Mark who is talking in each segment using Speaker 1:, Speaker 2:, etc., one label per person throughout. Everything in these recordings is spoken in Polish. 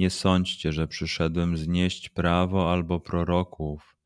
Speaker 1: nie sądźcie, że przyszedłem znieść prawo albo proroków.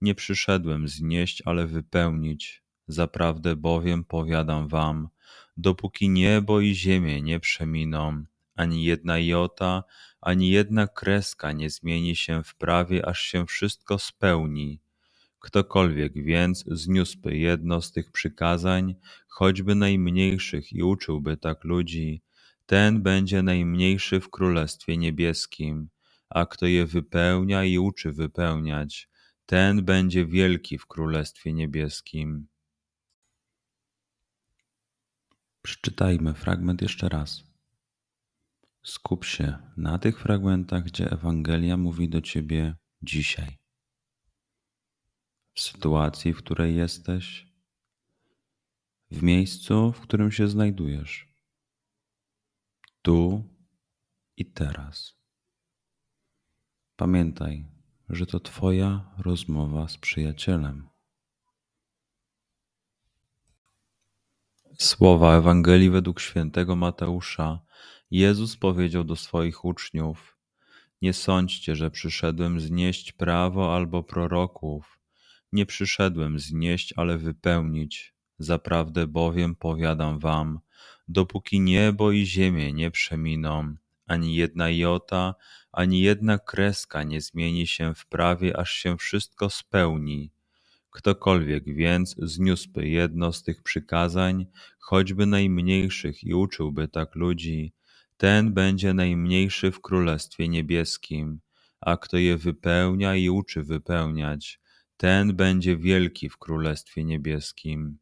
Speaker 1: Nie przyszedłem znieść, ale wypełnić. Zaprawdę bowiem powiadam wam, dopóki niebo i ziemię nie przeminą, ani jedna jota, ani jedna kreska nie zmieni się w prawie, aż się wszystko spełni. Ktokolwiek więc zniósłby jedno z tych przykazań, choćby najmniejszych, i uczyłby tak ludzi, ten będzie najmniejszy w Królestwie Niebieskim, a kto je wypełnia i uczy wypełniać, ten będzie wielki w Królestwie Niebieskim. Przeczytajmy fragment jeszcze raz. Skup się na tych fragmentach, gdzie Ewangelia mówi do ciebie dzisiaj. W sytuacji, w której jesteś, w miejscu, w którym się znajdujesz tu i teraz. Pamiętaj, że to Twoja rozmowa z przyjacielem. Słowa Ewangelii według świętego Mateusza Jezus powiedział do swoich uczniów: Nie sądźcie, że przyszedłem znieść prawo albo proroków. Nie przyszedłem znieść, ale wypełnić. Zaprawdę bowiem powiadam wam, dopóki niebo i ziemię nie przeminą, ani jedna jota, ani jedna kreska nie zmieni się w prawie, aż się wszystko spełni. Ktokolwiek więc zniósłby jedno z tych przykazań, choćby najmniejszych, i uczyłby tak ludzi, ten będzie najmniejszy w Królestwie Niebieskim, a kto je wypełnia i uczy wypełniać, ten będzie wielki w Królestwie Niebieskim.